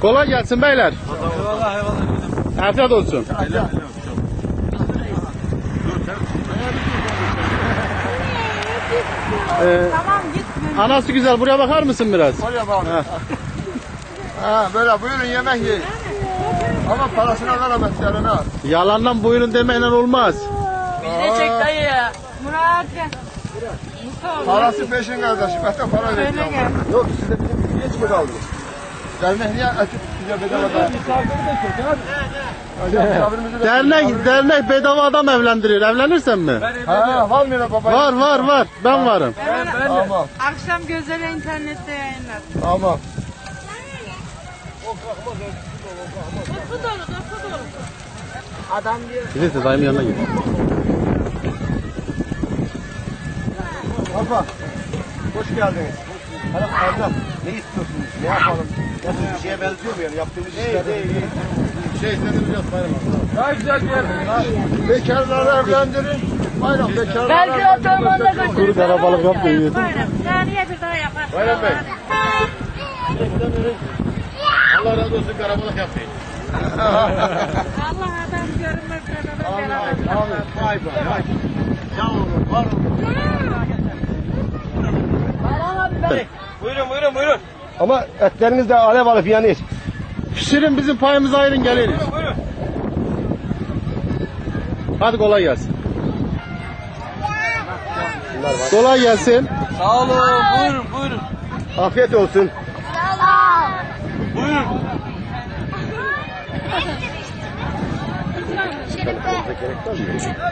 Kolay gelsin beyler. Eyvallah eyvallah. Afiyet olsun. Ee, Tamam git. anası güzel buraya bakar mısın biraz? Oraya bak. Ha böyle buyurun yemek yiyin. Ama parasını veremez yarına. Yalandan buyurun demeyle olmaz. Çek dayı ya. Murat gel. Parası peşin kardeşim. Hatta para gel. Yok sizde bizim hiç mi kaldı? Dernek niye açıp size bedava da? De- Dernek dernek bedava adam evlendiriyor. Evlenirsen mi? Ha var mı baba? Var var var. Ben varım. Tamam Akşam gözleri internette yayınlar. tamam. Doku dolu, doku dolu. Neyse dayımın yanına git. Baba hoş geldiniz. Hala abla ne istiyorsunuz? Ne yapalım? Nasıl bir şeye benziyor mu yani yaptığımız işler? Değil değil. Şey istedim biraz bayram Daha güzel bir yer. Bekarları evlendirin. Bayram bekarları Belki o tormanda götürür. Kuru karabalık yap da yiyorsun. Saniye bir daha yapar. Bayram Bey. Allah razı olsun karabalık yapmayın. Allah adam görünmez kadar beraber. Abi vay be. Yavrum var Buyurun buyurun buyurun. Ama etleriniz de alev alıp yanıyor. Pişirin bizim payımızı ayırın geliriz. Buyurun. Hadi kolay gelsin. Kolay gelsin. Sağ olun. Buyurun buyurun. Afiyet olsun. Buyurun.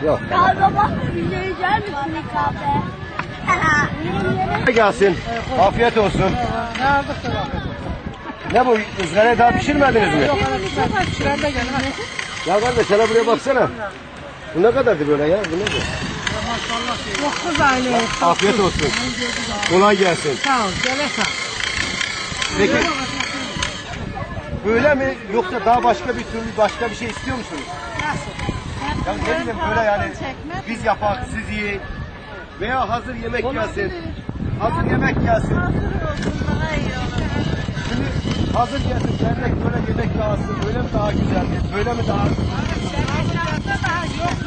Yok. Galiba bize yiyecek misin kahve? Gelsin. Afiyet olsun. Ne bu? ızgarayı daha pişirmediniz mi? Ya kardeş hele buraya baksana. Bu ne kadardı böyle ya? Bu nedir? Dokuz aile. Afiyet olsun. Kolay gelsin. Sağ ol. Gele sağ. Peki böyle mi yoksa daha başka bir türlü başka bir şey istiyor musunuz? Ya ne bileyim böyle yani biz yapak siz yiyin veya hazır yemek gelsin. Hazır yemek gelsin. Şimdi hazır gelsin dernek böyle yemek lazım. Böyle mi daha güzeldir? Böyle mi daha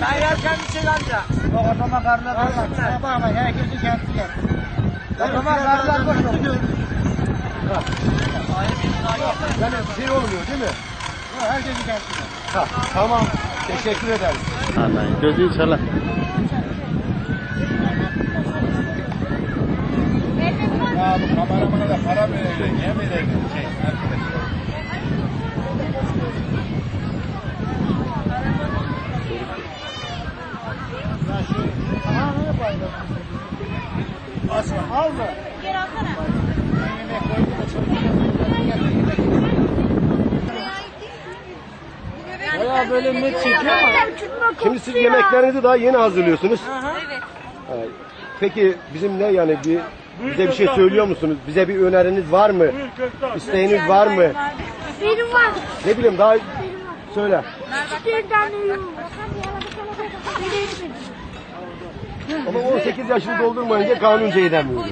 Ben yerken bir şey amca. Yok o zaman karnına doymasın. Ama herkesin kendi yer. O zaman karnına boş olur. Yani şey olmuyor değil mi? Herkesin kendi yer. Tamam. Teşekkür ederiz. Anlayın. Gözü inşallah. Ya bu kameramana da para verecek. Niye verecek? Şey, arkadaşlar. Asma al mı? Baya böyle net çekiyor ama. Şimdi siz yemeklerinizi daha yeni hazırlıyorsunuz. Evet. Peki bizim ne yani bir bize bir şey söylüyor musunuz? Bize bir öneriniz var mı? İsteğiniz var mı? Benim var. Ne bileyim daha söyle. Bir tane yum. Ama 18 yaşını doldurmayınca kanunca edemiyoruz.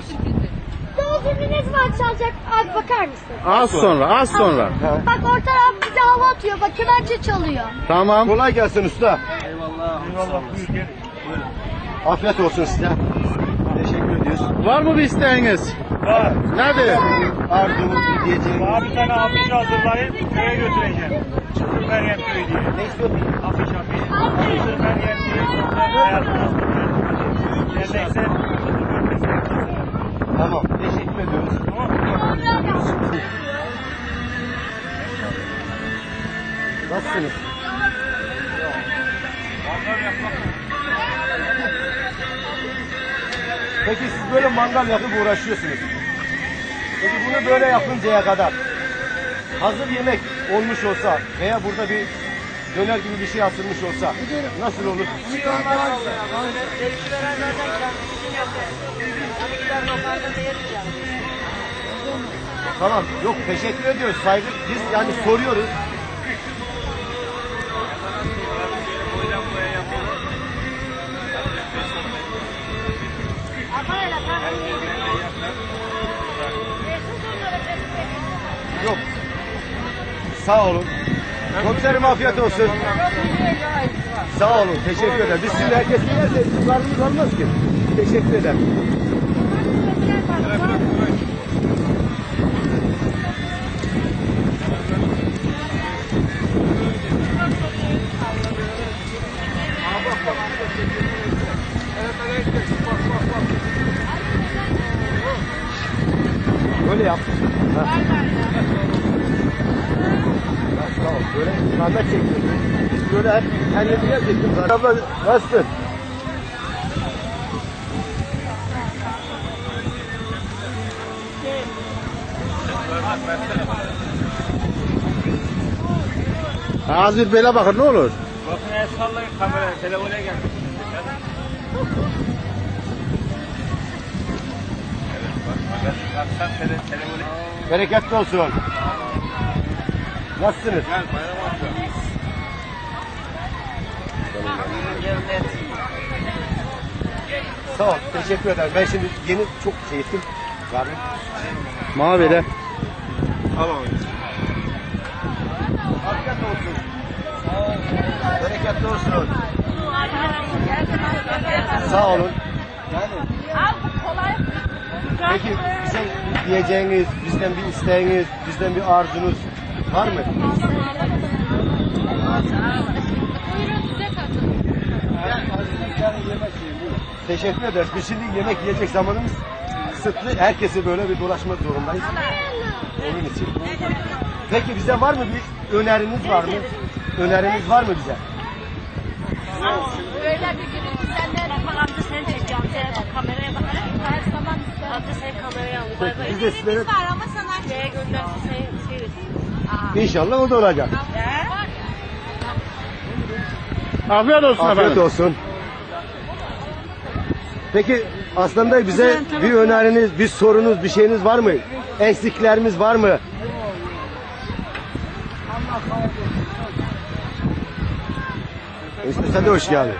Doğum günü ne zaman çalacak? Abi bakar mısın? Az sonra, az sonra. Bak orta taraf bize hava atıyor. Bak kemençe çalıyor. Tamam. Kolay gelsin usta. Eyvallah. Eyvallah. Buyur. Afiyet olsun size. Var mı bir isteğiniz? Var. Nedir? Arzu, diyeceğim. Bir tane afiş hazırlayıp köye götüreceğim. Çılgın Meryem köyü diye. Ne istiyorsun? Afiş afiş. Çılgın Meryem diye. Hayatımız. Gelecekse Tamam. Teşekkür ediyoruz. Nasılsınız? Peki siz böyle mangal yakıp uğraşıyorsunuz. Peki bunu böyle yapıncaya kadar hazır yemek olmuş olsa veya burada bir döner gibi bir şey asılmış olsa nasıl olur? Tamam yok teşekkür ediyoruz saygı biz yani soruyoruz. Sağ olun. Komiserim afiyet olsun. Sağ olun. Teşekkür ederim. Biz şimdi herkes yerse karnımız olmaz ki. Teşekkür ederim. Böyle yap. Ha. Ya Sağ ol. Böyle kahve çekiyorsun. Böyle hep kendimize çekiyoruz. Abla nasılsın? Az bir bele bakın ne olur. Bakın el sallayın kameraya, telefona gel. Evet, bak, bak, bak, sen tele, telefona Bereketli olsun. Nasılsınız? Gel bayram amca. Sağ ol. Teşekkür ederim. Ben şimdi yeni çok ettim. Karnım. Bana bele. Tamam. Afiyet olsun. Bereketli olsun. Sağ olun. Al kolay. Peki bize diyeceğiniz, bizden bir isteğiniz, bizden bir arzunuz var mı? Teşekkür ederiz. Biz şimdi yemek yiyecek zamanımız kısıtlı. Herkesi böyle bir dolaşmak zorundayız. Onun için. Peki bize var mı bir öneriniz var mı? Öneriniz var mı bize? Böyle bir gün sen nerede bak amca seni kameraya bak. Her zaman seni kameraya alıyor. Biz de sizlere var ama sana şeye göndersin seni seyret. inşallah o da olacak. Afiyet olsun Afiyet efendim. olsun. Peki aslında bize bir öneriniz, bir sorunuz, bir şeyiniz var mı? Eksiklerimiz var mı? İşte sen de hoş geldin.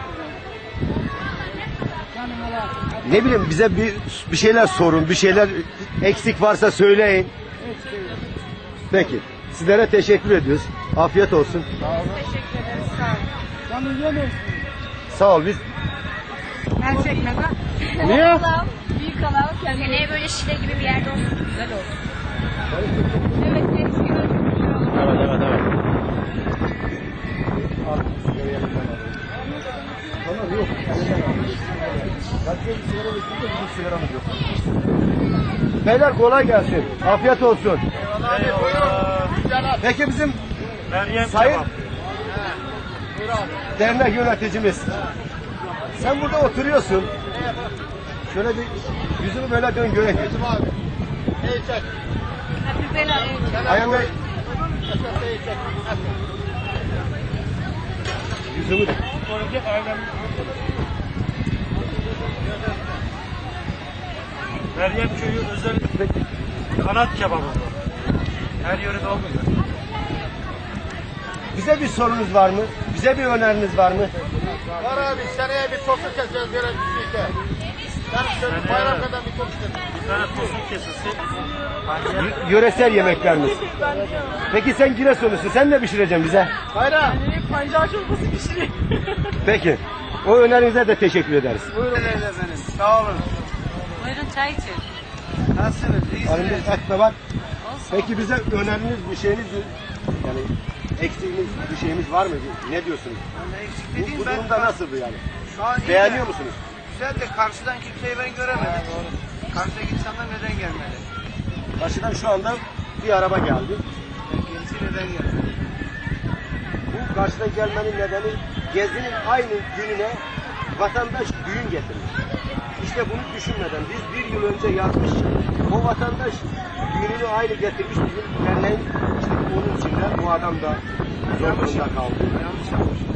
Ne bileyim bize bir bir şeyler sorun, bir şeyler eksik varsa söyleyin. Peki. Sizlere teşekkür ediyoruz. Afiyet olsun. Teşekkür ederiz. Sağ ol. Sağ ol. Biz Ben çekmem Niye? Büyük alalım. Seneye böyle şile gibi bir yerde olsun. Güzel olsun. Evet, görüşürüz. Evet evet evet. Tamam yok. sigaramız yok. Beyler kolay gelsin. Afiyet olsun. Peki bizim Meryem Sayın dernek yöneticimiz. Sen burada oturuyorsun. Şöyle bir yüzünü böyle dön görek. Hadi bela. Ayhan Bey. Yüzümü Sonraki ailem. Meryem köyü özel kanat kebabı. Her yörede olmuyor. bize bir sorunuz var mı? Bize bir öneriniz var mı? Var abi seneye bir tosun keseceğiz göre işte. Ben bayram kadar bir tosun Bir tane tosun kesesi. Y- yöresel yemeklerimiz. Peki sen Giresunlusun. Sen ne pişireceksin bize? Bayram. Pancar çorbası pişiriyor. Peki. O önerinize de teşekkür ederiz. Buyurun efendim. Sağ olun. Buyurun çay için. Nasılsınız? Elimde et de var. Peki bize öneriniz bir şeyiniz yani eksiğiniz bir şeyimiz var mı? Ne diyorsunuz? Bu, bu durumda nasıl bu yani? Şu an iyi Beğeniyor de, musunuz? Güzel de karşıdan kimseyi ben göremedim. Karşıdaki insanlar neden gelmedi? Karşıdan şu anda bir araba geldi. Kendisi neden gelmedi? Bu karşıdan gelmenin nedeni gezinin aynı gününe vatandaş düğün getirmiş. İşte bunu düşünmeden biz bir yıl önce yazmış o vatandaş düğününü aynı getirmiş bizim derneğin onun içinde bu adam da zor durumda kaldı. Yanlış yapmış.